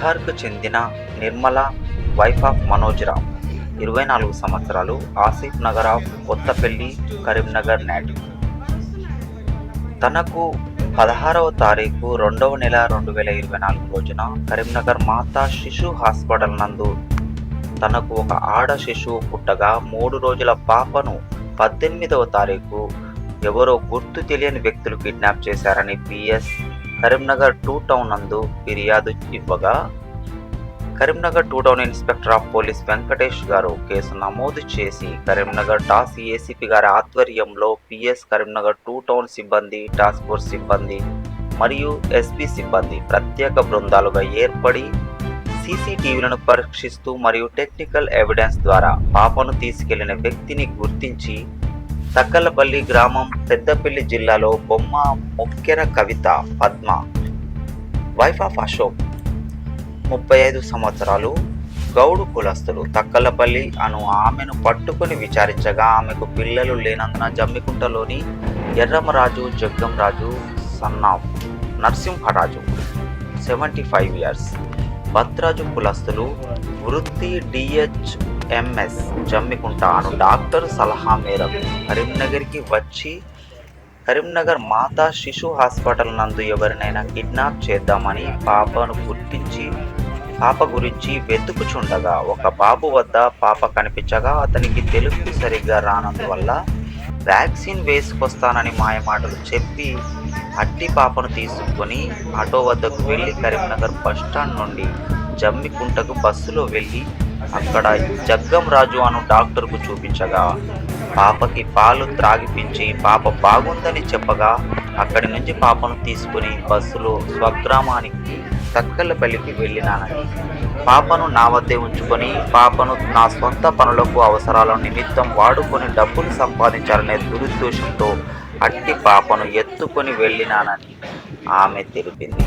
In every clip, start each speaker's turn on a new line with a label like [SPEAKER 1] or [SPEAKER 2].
[SPEAKER 1] బీహార్కు చెందిన Nirmala wife of Manoj ఇరవై నాలుగు సంవత్సరాలు ఆసిఫ్ నగర్ ఆఫ్ కొత్తపల్లి కరీంనగర్ నాటి. తనకు పదహారవ తారీఖు రెండవ నెల రెండు వేల ఇరవై నాలుగు రోజున కరీంనగర్ మాతా శిశు హాస్పిటల్ నందు తనకు ఒక ఆడ శిశువు పుట్టగా మూడు రోజుల పాపను పద్దెనిమిదవ తారీఖు ఎవరో గుర్తు తెలియని వ్యక్తులు కిడ్నాప్ చేశారని పిఎస్ కరీంనగర్ టూ టౌన్ నందు ఫిర్యాదు ఇవ్వగా Karimnagar two town inspector of police Venkatesh garu case నమోదు చేసి కరీంనగర్ టాస్ ఏసీపీ గారి ఆధ్వర్యంలో పిఎస్ కరీంనగర్ టూ టౌన్ సిబ్బంది టాస్క్ ఫోర్స్ సిబ్బంది మరియు ఎస్పీ సిబ్బంది ప్రత్యేక బృందాలుగా ఏర్పడి సీసీటీవీలను పరీక్షిస్తూ మరియు టెక్నికల్ ఎవిడెన్స్ ద్వారా పాపను తీసుకెళ్ళిన వ్యక్తిని గుర్తించి తక్కలపల్లి గ్రామం పెద్దపల్లి జిల్లాలో బొమ్మ ముక్కెర కవిత పద్మ వైఫ్ ఆఫ్ అశోక్. ముప్పై ఐదు సంవత్సరాలు గౌడు కులస్తులు. తక్కలపల్లి అను ఆమెను పట్టుకొని విచారించగా ఆమెకు పిల్లలు లేనందున జమ్మికుంటలోని Erramaraju Jaggamraju son of Narasimharaju seventy five years Bhadraju కులస్తులు వృత్తి D H M S Jammikunta అను డాక్టర్ సలహా మేరకు కరీంనగర్కి వచ్చి కరీంనగర్ మాతా శిశు హాస్పిటల్ నందు ఎవరినైనా కిడ్నాప్ చేద్దామని పాపను గుర్తించి పాప గురించి వెతుకుచుండగా ఒక బాబు వద్ద పాప కనిపించగా అతనికి తెలుగు సరిగ్గా రానందువల్ల వ్యాక్సిన్ వేసుకొస్తానని మాయమాటలు చెప్పి అట్టి పాపను తీసుకొని ఆటో వద్దకు వెళ్ళి కరీంనగర్ బస్టాండ్ నుండి జమ్మికుంటకు బస్సులో వెళ్ళి అక్కడ జగ్గం రాజు అను డాక్టర్కు చూపించగా పాపకి పాలు త్రాగిపించి పాప బాగుందని చెప్పగా అక్కడి నుంచి పాపను తీసుకుని బస్సులో స్వగ్రామానికి తక్కలపల్లికి వెళ్ళినానని. పాపను నా వద్దే ఉంచుకొని పాపను నా సొంత పనులకు అవసరాల నిమిత్తం వాడుకొని డబ్బులు సంపాదించాలనే దురుద్దేశంతో అట్టి పాపను ఎత్తుకొని వెళ్ళినానని ఆమె తెలిపింది.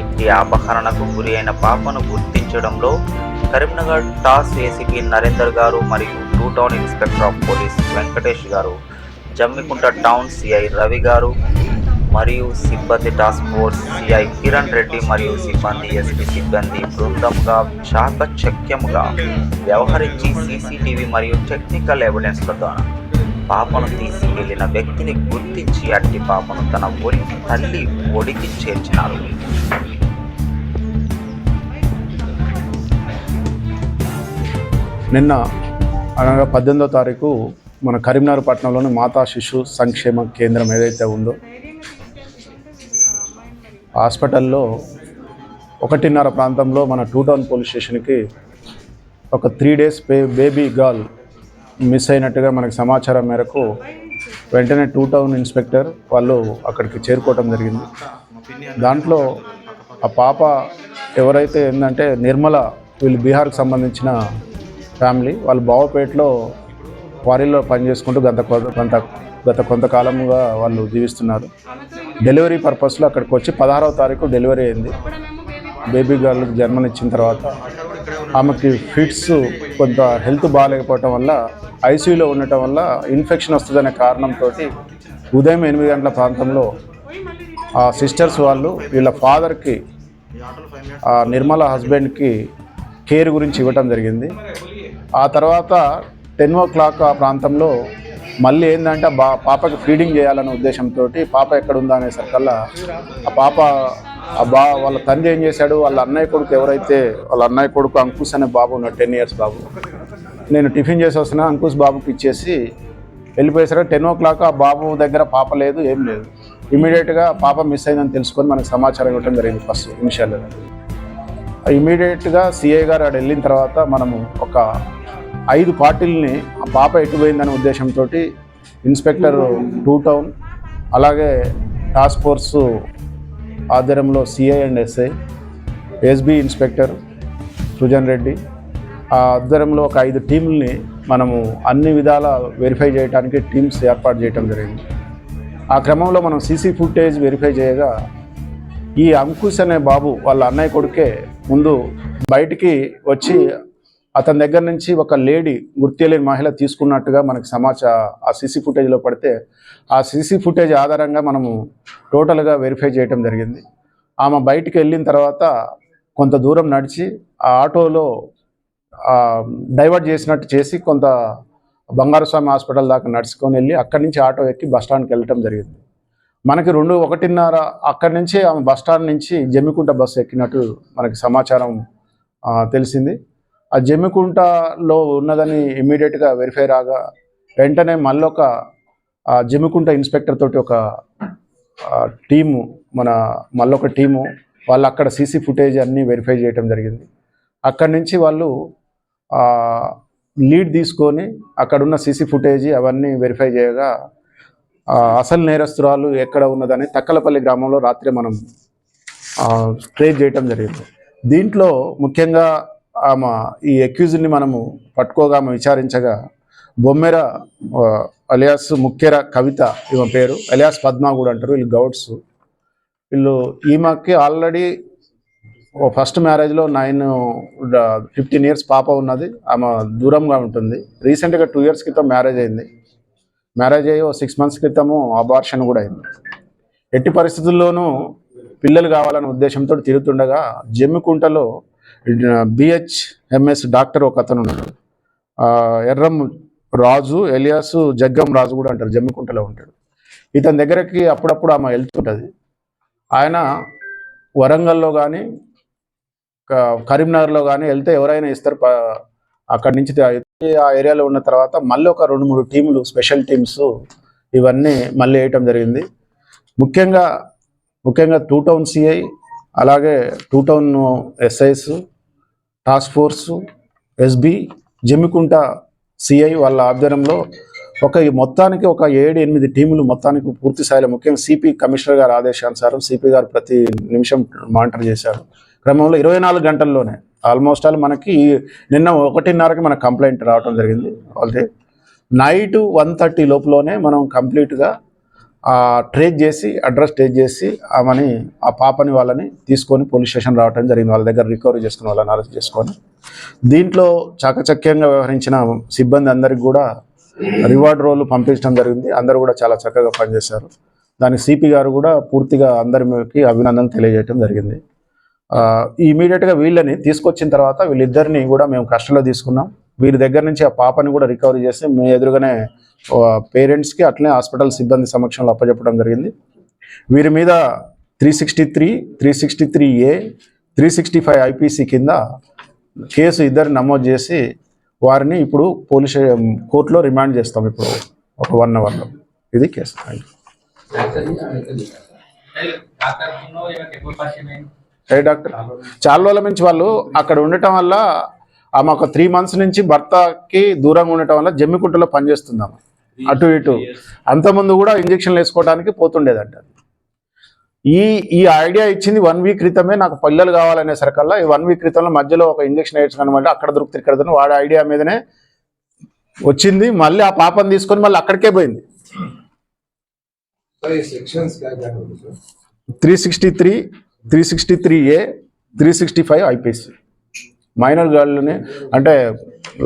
[SPEAKER 1] ఇట్టి అపహరణకు గురి అయిన పాపను గుర్తించడంలో కరీంనగర్ టాస్ ఏసీపీ నరేందర్ గారు మరియు two town inspector of police Venkatesh garu Jammikunta town CI Ravi garu మరియు సిబ్బంది task force CI Kiran Reddy మరియు సిబ్బంది ఎస్పీ సిబ్బంది బృందంగా చాకచక్యంగా వ్యవహరించి సీసీటీవీ మరియు టెక్నికల్ ఎవిడెన్స్ల ద్వారా పాపను తీసుకెళ్ళిన వ్యక్తిని గుర్తించి అట్టి పాపను తన ఒడి తల్లి ఒడికి చేర్చినారు.
[SPEAKER 2] నిన్న అనగా పద్దెనిమిదో తారీఖు మన కరీంనగర్ పట్టణంలోని మాతా శిశు సంక్షేమ కేంద్రం ఏదైతే ఉందో హాస్పిటల్లో ఒకటిన్నర ప్రాంతంలో మన టూ టౌన్ పోలీస్ స్టేషన్కి ఒక త్రీ డేస్ బే బేబీ గర్ల్ మిస్ అయినట్టుగా మనకు సమాచారం మేరకు వెంటనే టూ టౌన్ ఇన్స్పెక్టర్ వాళ్ళు అక్కడికి చేరుకోవటం జరిగింది. దాంట్లో ఆ పాప ఎవరైతే ఏంటంటే నిర్మల వీళ్ళు బీహార్కి సంబంధించిన ఫ్యామిలీ వాళ్ళు బావపేటలో క్వారీలో పనిచేసుకుంటూ గత కొ- కొంత గత కొంతకాలముగా వాళ్ళు జీవిస్తున్నారు. డెలివరీ పర్పస్లో అక్కడికి వచ్చి పదహారవ తారీఖు డెలివరీ అయింది. బేబీ గర్ల్కి జన్మనిచ్చిన తర్వాత ఆమెకి ఫిట్స్ కొంత హెల్త్ బాగాలేకపోవటం వల్ల ఐసీయూలో ఉండటం వల్ల ఇన్ఫెక్షన్ వస్తుందనే కారణంతో ఉదయం ఎనిమిది గంటల ప్రాంతంలో ఆ సిస్టర్స్ వాళ్ళు వీళ్ళ ఫాదర్కి ఆ నిర్మల హస్బెండ్కి కేర్ గురించి ఇవ్వటం జరిగింది. ఆ తర్వాత టెన్ ఓ క్లాక్ ఆ ప్రాంతంలో మళ్ళీ ఏంటంటే బా పాపకి ఫీడింగ్ చేయాలనే ఉద్దేశంతో పాప ఎక్కడ ఉందా అనేసరికల్లా ఆ పాప ఆ బా వాళ్ళ తండ్రి ఏం చేశాడు? వాళ్ళ అన్నయ్య కొడుకు ఎవరైతే వాళ్ళ అన్నయ్య కొడుకు అంకుష్ అనే బాబు ఉన్నాడు టెన్ ఇయర్స్ బాబు. నేను టిఫిన్ చేసి వస్తున్నా అంకుష్ బాబుకి ఇచ్చేసి వెళ్ళిపోయేసరికి టెన్ ఓ క్లాక్ ఆ బాబు దగ్గర పాప లేదు ఏం లేదు. ఇమీడియట్గా పాప మిస్ అయిందని తెలుసుకొని మనకు సమాచారం ఇవ్వడం జరిగింది ఫస్ట్ నిమిషాలు ఇమీడియట్గా సిఐ గారు అక్కడ వెళ్ళిన తర్వాత మనము ఒక ఐదు పార్టీలని ఆ పాప ఎటుపోయిందనే ఉద్దేశంతో ఇన్స్పెక్టర్ టూ టౌన్ అలాగే టాస్క్ ఫోర్సు ఆధ్వర్యంలో CI and SI SB inspector Sujan Reddy. ఆ ఆధ్వర్యంలో ఒక ఐదు టీంలని మనము అన్ని విధాల వెరిఫై చేయడానికి టీమ్స్ ఏర్పాటు చేయడం జరిగింది. ఆ క్రమంలో మనం సీసీ ఫుటేజ్ వెరిఫై చేయగా ఈ అంకుష్ అనే బాబు వాళ్ళ అన్నయ్య కొడుకే ముందు బయటికి వచ్చి అతని దగ్గర నుంచి ఒక లేడీ గుర్తిలేని మహిళ తీసుకున్నట్టుగా మనకి సమాచార ఆ సీసీ ఫుటేజ్లో పడితే ఆ సీసీ ఫుటేజ్ ఆధారంగా మనము టోటల్గా వెరిఫై చేయటం జరిగింది. ఆమె బయటికి వెళ్ళిన తర్వాత కొంత దూరం నడిచి ఆ ఆటోలో డైవర్ట్ చేసినట్టు చేసి కొంత బంగారస్వామి హాస్పిటల్ దాకా నడుచుకొని వెళ్ళి అక్కడి నుంచి ఆటో ఎక్కి బస్ స్టాండ్కి వెళ్ళటం జరిగింది. మనకి రెండు ఒకటిన్నర అక్కడి నుంచి ఆమె బస్ స్టాండ్ నుంచి జమ్మికుంట బస్సు ఎక్కినట్టు మనకి సమాచారం తెలిసింది. ఆ జమ్మికుంటలో ఉన్నదని ఇమ్మీడియట్గా వెరిఫై రాగా వెంటనే మళ్ళొక ఆ, జమ్మికుంట ఇన్స్పెక్టర్ తోటి ఒక టీము మన మళ్ళొక టీము వాళ్ళు అక్కడ సీసీ ఫుటేజ్ అన్నీ వెరిఫై చేయడం జరిగింది. అక్కడి నుంచి వాళ్ళు లీడ్ తీసుకొని అక్కడున్న సీసీ ఫుటేజ్ అవన్నీ వెరిఫై చేయగా అసలు నేరస్తురాలు ఎక్కడ ఉన్నదని తక్కలపల్లి గ్రామంలో రాత్రి మనం ట్రేస్ చేయటం జరిగింది. దీంట్లో ముఖ్యంగా ఆమె ఈ అక్యూజ్ని మనము పట్టుకోగా ఆమె విచారించగా బొమ్మెర అలియాస్ ముఖ్యర కవిత ఈమె పేరు అలియాస్ పద్మా కూడా అంటారు వీళ్ళు గౌడ్స్. వీళ్ళు ఈమెకి ఆల్రెడీ ఫస్ట్ మ్యారేజ్లో నైన్ ఫిఫ్టీన్ ఇయర్స్ పాప ఉన్నది. ఆమె దూరంగా ఉంటుంది. రీసెంట్గా టూ ఇయర్స్ క్రితం మ్యారేజ్ అయింది. మ్యారేజ్ అయ్యి ఓ సిక్స్ మంత్స్ క్రితము అబార్షన్ కూడా అయింది. ఎట్టి పరిస్థితుల్లోనూ పిల్లలు కావాలనే ఉద్దేశంతో తిరుగుతుండగా జమ్మికుంటలో బిహెచ్ ఎంఎస్ డాక్టర్ ఒక అతను ఉన్నాడు ఎర్రం రాజు ఎలియాసు జగ్గం రాజు కూడా అంటారు జమ్మికుంటలో ఉంటాడు ఇతని దగ్గరకి అప్పుడప్పుడు ఆమె వెళ్తుంటుంది. ఆయన వరంగల్లో కానీ కరీంనగర్లో కానీ వెళ్తే ఎవరైనా ఇస్తారు అక్కడి నుంచి ఆ ఏరియాలో ఉన్న తర్వాత మళ్ళీ ఒక రెండు మూడు టీములు స్పెషల్ టీమ్స్ ఇవన్నీ మళ్ళీ వేయటం జరిగింది. ముఖ్యంగా ముఖ్యంగా టూ టౌన్ సిఐ అలాగే two town SIs task force SB Jammikunta CI వాళ్ళ ఆధ్వర్యంలో ఒక ఈ మొత్తానికి ఒక ఏడు ఎనిమిది టీములు మొత్తానికి పూర్తి స్థాయిలో ముఖ్యంగా సిపి కమిషనర్ గారి ఆదేశానుసారం సిపి గారు ప్రతి నిమిషం మానిటర్ చేశారు. క్రమంలో ఇరవై నాలుగు గంటల్లోనే ఆల్మోస్ట్ ఆల్ మనకి నిన్న ఒకటిన్నరకి మన కంప్లైంట్ రావడం జరిగింది. వాళ్ళది నైట్ వన్ థర్టీ లోపులోనే మనం కంప్లీట్గా ట్రేస్ చేసి అడ్రస్ ట్రేస్ చేసి ఆమెని ఆ పాపని వాళ్ళని తీసుకొని పోలీస్ స్టేషన్ రావడం జరిగింది. వాళ్ళ దగ్గర రికవరీ చేసుకుని వాళ్ళని అరెస్ట్ చేసుకొని. దీంట్లో చాకచక్యంగా వ్యవహరించిన సిబ్బంది అందరికి కూడా రివార్డ్ రోల్ పంపించడం జరిగింది. అందరూ కూడా చాలా చక్కగా పనిచేశారు. దానికి సిపి గారు కూడా పూర్తిగా అందరికి అభినందన తెలియజేయడం జరిగింది. ఇమీడియట్గా వీళ్ళని తీసుకొచ్చిన తర్వాత వీళ్ళిద్దరిని కూడా మేము కష్టంలో తీసుకున్నాం. వీరి దగ్గర నుంచి ఆ పాపని కూడా రికవరీ చేసి మీ ఎదురుగానే పేరెంట్స్కి అట్లనే హాస్పిటల్ సిబ్బంది సమక్షంలో అప్పచెప్పడం జరిగింది. వీరి మీద three sixty three three sixty three A three sixty five IPC కింద కేసు ఇద్దరు నమోదు చేసి వారిని ఇప్పుడు పోలీస్ కోర్టులో రిమాండ్ చేస్తాం ఇప్పుడు ఒక వన్ అవర్లో. ఇది కేసు.
[SPEAKER 3] డాక్టర్
[SPEAKER 2] ఏ డాక్టర్? చాలా రోజుల నుంచి వాళ్ళు అక్కడ ఉండటం వల్ల ఆమె ఒక త్రీ మంత్స్ నుంచి భర్తకి దూరంగా ఉండటం వల్ల జమ్మికుంటలో పనిచేస్తుంది ఆమె అటు ఇటు. అంతకుముందు కూడా ఇంజక్షన్లు వేసుకోవడానికి పోతుండేదంట ఈ ఈ ఐడియా ఇచ్చింది వన్ వీక్ క్రితమే నాకు పల్లెలు కావాలనే సరికల్లా ఈ వన్ వీక్ క్రితంలో మధ్యలో ఒక ఇంజక్షన్ వేయించుకోనమాట అక్కడ దొరుకుతుంది ఇక్కడ వాడి ఐడియా మీదనే వచ్చింది. మళ్ళీ ఆ పాపం తీసుకొని మళ్ళీ అక్కడికే పోయింది. Three sixty three three sixty three A three sixty five IPC minor గర్ల్ని అంటే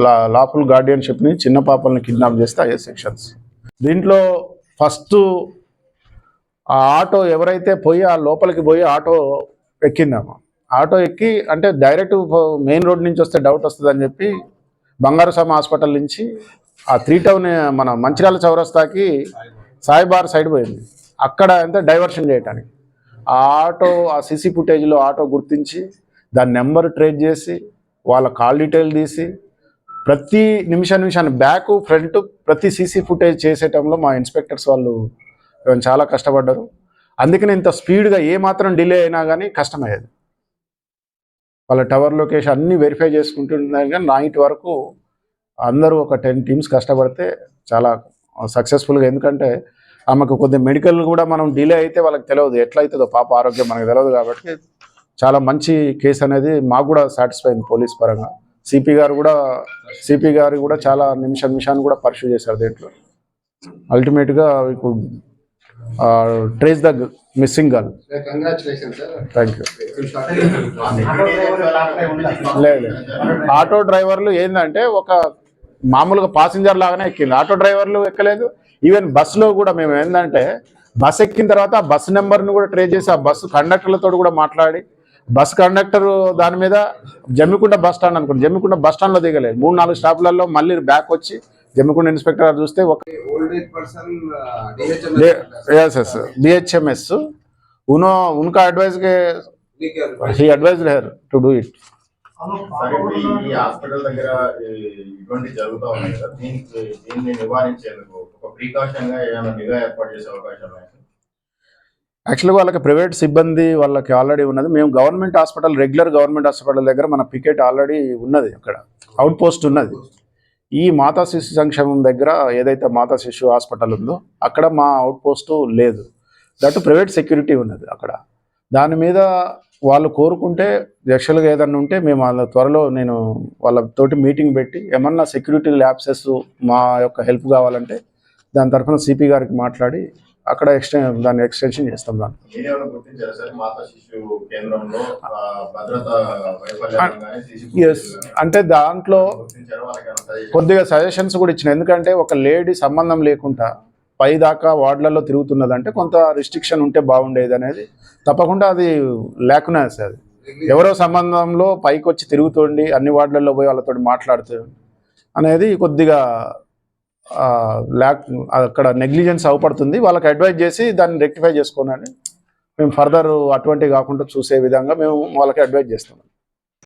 [SPEAKER 2] లా లాఫుల్ గార్డియన్షిప్ని చిన్న పాపల్ని కిడ్నాప్ చేస్తే అయ్యే సెక్షన్స్. దీంట్లో ఫస్ట్ ఆ ఆటో ఎవరైతే పోయి ఆ లోపలికి పోయి ఆటో ఎక్కిందామా ఆటో ఎక్కి అంటే డైరెక్ట్ మెయిన్ రోడ్ నుంచి వస్తే డౌట్ వస్తుందని చెప్పి బంగారుసామ హాస్పిటల్ నుంచి ఆ త్రీ టౌన్ మన మంచిర్యాల చౌరస్తాకి సాయిబార్ సైడ్ పోయింది. అక్కడ అంటే డైవర్షన్ చేయటానికి. ఆ ఆటో ఆ సీసీ ఫుటేజ్లో ఆటో గుర్తించి దాని నెంబర్ ట్రేస్ చేసి వాళ్ళ కాల్ డీటెయిల్ తీసి ప్రతి నిమిష నిమిషాన్ని బ్యాక్ ఫ్రంట్ ప్రతి సీసీ ఫుటేజ్ చేసేటంలో మా ఇన్స్పెక్టర్స్ వాళ్ళు చాలా కష్టపడ్డారు. అందుకని ఇంత స్పీడ్గా ఏ మాత్రం డిలే అయినా కానీ కష్టమయ్యేది. వాళ్ళ టవర్ లొకేషన్ అన్నీ వెరిఫై చేసుకుంటున్నారు కానీ నైట్ వరకు అందరూ ఒక టెన్ టీమ్స్ కష్టపడితే చాలా సక్సెస్ఫుల్గా ఎందుకంటే ఆమెకు కొద్దిగా మెడికల్ కూడా మనం డిలే అయితే వాళ్ళకి తెలియదు ఎట్లా అవుతుందో పాప ఆరోగ్యం మనకు తెలియదు కాబట్టి చాలా మంచి కేసు అనేది మాకు కూడా సాటిస్ఫై అయింది పోలీస్ పరంగా. సిపి గారు కూడా సిపి గారు కూడా చాలా నిమిష నిమిషాన్ని కూడా పర్సూ చేశారు దీంట్లో. అల్టిమేట్గా we trace the missing girl thank you లేదు ఆటో డ్రైవర్లు ఏంటంటే ఒక మామూలుగా పాసింజర్ లాగానే ఎక్కింది. ఆటో డ్రైవర్లు ఎక్కలేదు. ఈవెన్ బస్సులో కూడా మేము ఏంటంటే బస్ ఎక్కిన తర్వాత ఆ బస్ నెంబర్ను కూడా ట్రేస్ చేసి ఆ బస్సు కండక్టర్లతో కూడా మాట్లాడి బస్ కండక్టర్ దాని మీద జమ్మికుంట బస్ స్టాండ్ అనుకోండి. జమ్మికుంట బస్ స్టాండ్లో దిగలేదు. మూడు నాలుగు స్టాప్లలో మళ్ళీ బ్యాక్ వచ్చి జమ్మికుంట ఇన్స్పెక్టర్ గారు చూస్తే ఒక
[SPEAKER 4] old age person D H M
[SPEAKER 2] S S B H M S ఉనో ఉన్కా advise K he advise her to do it
[SPEAKER 5] hospital దగ్గర ఇటువంటి జరుగుతూ ఉన్నాయి కదా. దీన్ని నివారించేందుకు ఒక ప్రికాషన్గా ఏమైనా నిఘా ఏర్పాటు చేసే అవకాశం
[SPEAKER 2] యాక్చువల్గా వాళ్ళకి ప్రైవేట్ సిబ్బంది వాళ్ళకి ఆల్రెడీ ఉన్నది. మేము government hospital regular government hospital దగ్గర మన పికెట్ ఆల్రెడీ ఉన్నది అక్కడ. అవుట్ పోస్ట్ ఉన్నది. ఈ మాతా శిశు సంక్షేమం దగ్గర ఏదైతే మాతా శిశు హాస్పిటల్ ఉందో అక్కడ మా అవుట్ పోస్టు లేదు. దట్ ప్రైవేట్ సెక్యూరిటీ ఉన్నది అక్కడ. దాని మీద వాళ్ళు కోరుకుంటే యాక్చువల్గా ఏదన్నా ఉంటే మేము వాళ్ళ త్వరలో నేను వాళ్ళతోటి మీటింగ్ పెట్టి ఏమన్నా సెక్యూరిటీ ల్యాబ్సెస్ మా యొక్క హెల్ప్ కావాలంటే దాని తరఫున సిపి గారికి మాట్లాడి అక్కడ ఎక్స్టెన్ దాన్ని ఎక్స్టెన్షన్ చేస్తాం దాన్ని. ఎస్ అంటే దాంట్లో కొద్దిగా సజెషన్స్ కూడా ఇచ్చిన. ఎందుకంటే ఒక లేడీ సంబంధం లేకుండా పై దాకా వార్డులలో తిరుగుతున్నదంటే కొంత రిస్ట్రిక్షన్ ఉంటే బాగుండేది అనేది తప్పకుండా అది లేకునే అది. ఎవరో సంబంధంలో పైకి వచ్చి తిరుగుతుండి అన్ని వార్డులలో పోయి వాళ్ళతో మాట్లాడుతూ అనేది కొద్దిగా ల్యాక్ అక్కడ నెగ్లిజెన్స్ అవపడుతుంది. వాళ్ళకి అడ్వైజ్ చేసి దాన్ని రెక్టిఫై చేసుకోనని మేము ఫర్దర్ అటువంటివి కాకుండా చూసే విధంగా మేము వాళ్ళకి అడ్వైజ్ చేస్తాం